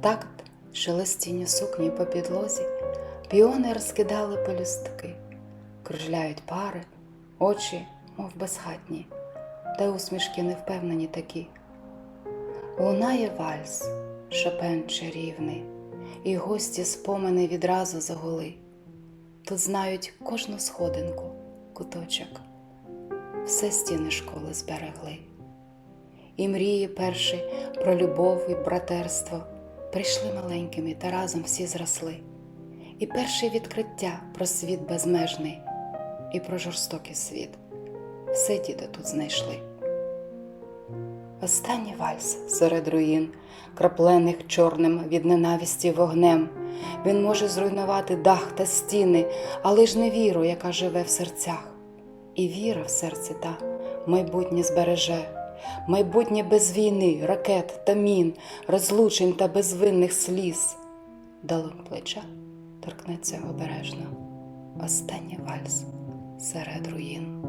такт шелестіння сукні по підлозі, піони розкидали пелюстки, кружляють пари, очі, мов безхатні, та усмішки невпевнені такі. Лунає вальс, шопен чарівний, і гості спомини відразу загули. Тут знають кожну сходинку, куточок, все стіни школи зберегли. І мрії перші про любов і братерство прийшли маленькими та разом всі зросли. І перші відкриття про світ безмежний, і про жорстокий світ. Все діти тут знайшли. Останній вальс серед руїн, краплених чорним від ненависті вогнем. Він може зруйнувати дах та стіни, але ж не віру, яка живе в серцях. І віра в серці та майбутнє збереже, майбутнє без війни, ракет та мін, розлучень та безвинних сліз. Далом плеча торкнеться обережно. Останній вальс серед руїн.